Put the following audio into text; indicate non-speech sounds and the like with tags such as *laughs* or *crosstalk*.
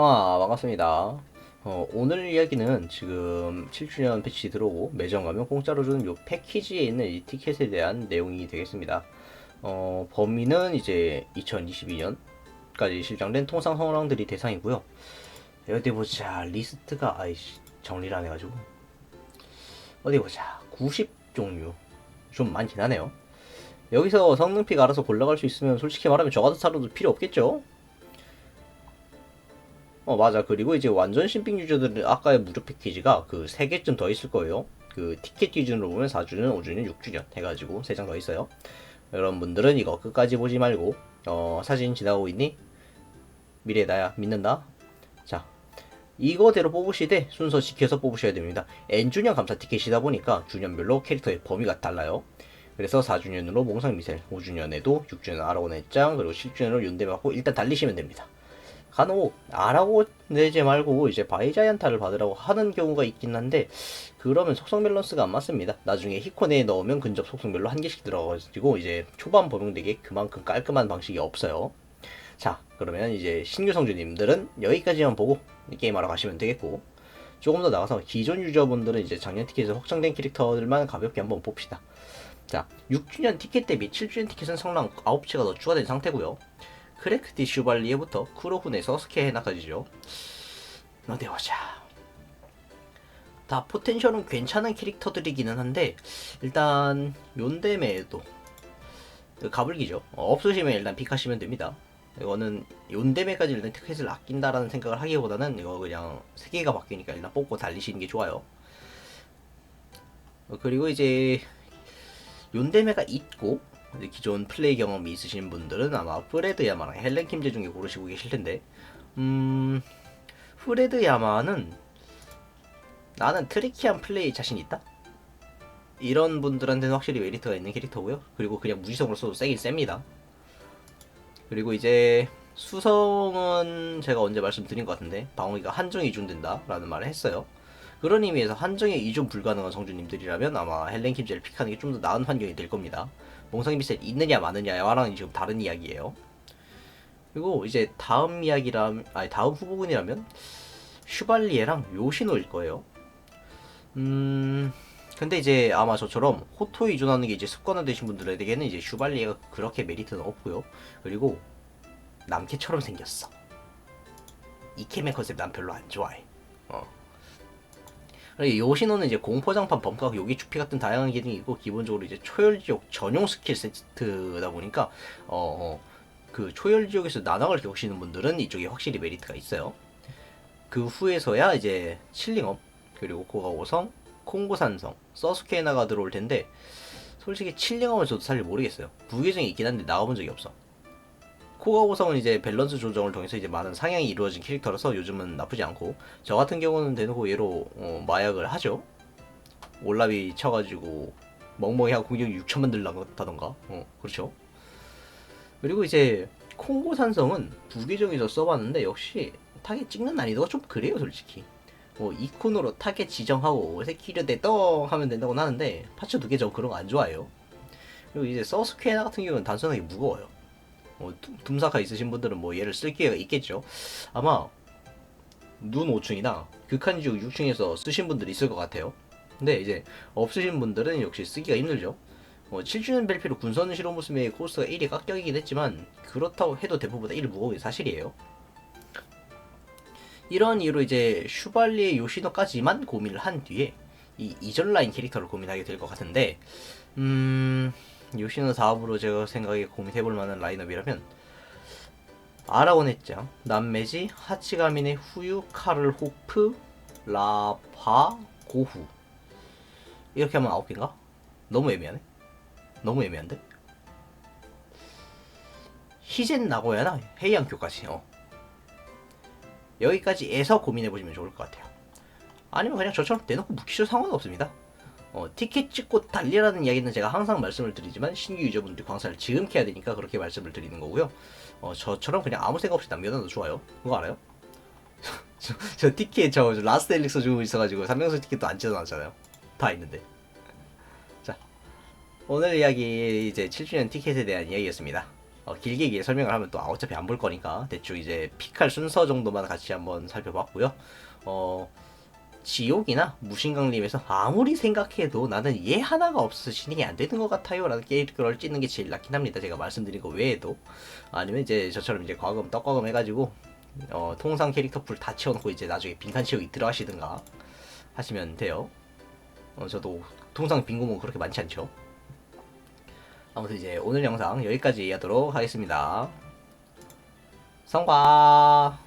형아 반갑습니다. 어, 오늘 이야기는 지금 7주년 패치 들어오고 매점 가면 공짜로 주는 요 패키지에 있는 이 티켓에 대한 내용이 되겠습니다. 어, 범위는 이제 2022년까지 실장된 통상 성랑들이 대상이고요. 어디 보자 리스트가 아이씨 정리를 안 해가지고 어디 보자 90 종류 좀 많긴 하네요. 여기서 성능픽 알아서 골라갈 수 있으면 솔직히 말하면 저 같은 사람도 필요 없겠죠? 어 맞아. 그리고 이제 완전 신빙 유저들은 아까의 무료 패키지가 그 3개쯤 더 있을 거예요. 그 티켓 기준으로 보면 4주년, 5주년, 6주년 해가지고 3장 더 있어요. 여러분들은 이거 끝까지 보지 말고 어 사진 지나고 있니? 미래 나야 믿는다? 자 이거대로 뽑으시되 순서 지켜서 뽑으셔야 됩니다. N주년 감사 티켓이다 보니까 주년별로 캐릭터의 범위가 달라요. 그래서 4주년으로 몽상 미셀, 5주년에도 6주년 아라곤의 짱, 그리고 10주년으로 윤대 받고 일단 달리시면 됩니다. 간혹 아라고 내지 말고 이제 바이자이언타를 받으라고 하는 경우가 있긴 한데 그러면 속성 밸런스가 안 맞습니다. 나중에 히코네에 넣으면 근접 속성별로 한 개씩 들어가가지고 이제 초반 범용되게 그만큼 깔끔한 방식이 없어요. 자 그러면 이제 신규 성주님들은 여기까지만 보고 게임하러 가시면 되겠고 조금 더 나가서 기존 유저분들은 이제 작년 티켓에 확정된 캐릭터들만 가볍게 한번 봅시다. 자 6주년 티켓 대비 7주년 티켓은 성랑 9채가 더 추가된 상태고요. 크래크티 슈발리에부터 쿠로훈의 서스케 헤나까지죠. 어디 보자. 다 포텐셜은 괜찮은 캐릭터들이기는 한데 일단 욘데메도 가불기죠. 어, 없으시면 일단 픽하시면 됩니다. 이거는 욘데메까지 일단 티켓을 아낀다라는 생각을 하기보다는 이거 그냥 세 개가 바뀌니까 일단 뽑고 달리시는 게 좋아요. 어, 그리고 이제 욘데메가 있고 기존 플레이 경험이 있으신 분들은 아마 프레드 야마랑 헬렌 킴제 중에 고르시고 계실 텐데, 음, 프레드 야마는 나는 트리키한 플레이 자신 있다? 이런 분들한테는 확실히 메리트가 있는 캐릭터고요. 그리고 그냥 무지성으로 써도 세긴 셉니다. 그리고 이제 수성은 제가 언제 말씀드린 것 같은데 방어기가 한정 이중된다 라는 말을 했어요. 그런 의미에서 한정에 이중 불가능한 성주님들이라면 아마 헬렌 킴제를 픽하는 게 좀 더 나은 환경이 될 겁니다. 몽상이 미셀 있느냐 마느냐와랑은 지금 다른 이야기예요. 그리고 이제 다음 이야기람 아니 다음 후보군이라면 슈발리에랑 요시노일 거예요. 음 근데 이제 아마 저처럼 호토에 의존하는 게 이제 습관화 되신 분들에게는 이제 슈발리에가 그렇게 메리트는 없고요. 그리고 남캐처럼 생겼어. 이케메 컨셉 난 별로 안 좋아해. 어. 요시노는 이제 공포장판 범퍼 요기 추피 같은 다양한 기능이 있고 기본적으로 이제 초열지옥 전용 스킬 세트다 보니까 어, 어, 그 초열지옥에서 나나를 겪으시는 분들은 이쪽에 확실히 메리트가 있어요. 그 후에서야 이제 칠링업 그리고 고가오성, 콩고산성, 서스케나가 들어올 텐데 솔직히 칠링업은 저도 사실 모르겠어요. 부계정이 있긴 한데 나와본 적이 없어. 코가오성은 이제 밸런스 조정을 통해서 이제 많은 상향이 이루어진 캐릭터라서 요즘은 나쁘지 않고 저 같은 경우는 대놓고 얘로 어, 마약을 하죠. 올라비 쳐가지고 멍멍이 하고 공격이 6천만 들나다던가 어, 그렇죠. 그리고 이제 콩고 산성은 부계정에서 써봤는데 역시 타겟 찍는 난이도가 좀 그래요 솔직히. 뭐 이콘으로 타겟 지정하고 세키르 대떡 하면 된다고 하는데 파츠 두 개 저 그런 거 안 좋아해요. 그리고 이제 서스케나 같은 경우는 단순하게 무거워요. 뭐 둠사카 있으신 분들은 뭐 얘를 쓸 기회가 있겠죠. 아마 눈 5층이나 극한지옥 6층에서 쓰신 분들이 있을 것 같아요. 근데 이제 없으신 분들은 역시 쓰기가 힘들죠. 어, 7주년 벨피로 군선 실험모습의 코스가 1이 깎여이긴 했지만 그렇다고 해도 대부분 1 무거운 게 사실이에요. 이런 이유로 이제 슈발리의 요시노까지만 고민을 한 뒤에 이 이전 라인 캐릭터를 고민하게 될 것 같은데 음... 요시노 다음으로 제가 생각에 고민해볼 만한 라인업이라면 아라곤의 짱, 남매지, 하치가민의 후유, 카를 호프, 라파, 고후 이렇게 하면 아홉 개인가? 너무 애매하네. 너무 애매한데? 히젠 나고야나 헤이안 교까지 어. 여기까지에서 고민해보시면 좋을 것 같아요. 아니면 그냥 저처럼 대놓고 묵히셔도 상관없습니다. 어, 티켓 찍고 달리라는 이야기는 제가 항상 말씀을 드리지만 신규 유저분들이 광사를 지금 캐야 되니까 그렇게 말씀을 드리는 거고요. 어, 저처럼 그냥 아무 생각 없이 남겨놔도 좋아요. 그거 알아요? *laughs* 저, 저 티켓 저, 저 라스트 엘릭서 주고 있어가지고 3명수 티켓도 안 찢어놨잖아요. 다 있는데. 자, 오늘 이야기 이제 7주년 티켓에 대한 이야기였습니다. 어, 길게 길게 설명을 하면 또 아, 어차피 안 볼 거니까 대충 이제 픽할 순서 정도만 같이 한번 살펴봤고요. 어, 지옥이나 무신강림에서 아무리 생각해도 나는 얘 하나가 없어서 진행이 안 되는 것 같아요 라는 캐릭터를 찍는 게 제일 낫긴 합니다. 제가 말씀드린 거 외에도. 아니면 이제 저처럼 이제 과금 떡과금 해가지고 어, 통상 캐릭터 풀 다 채워놓고 이제 나중에 빈칸 채우기 들어가시든가 하시면 돼요. 어, 저도 통상 빈 구멍 그렇게 많지 않죠. 아무튼 이제 오늘 영상 여기까지 하도록 하겠습니다. 성과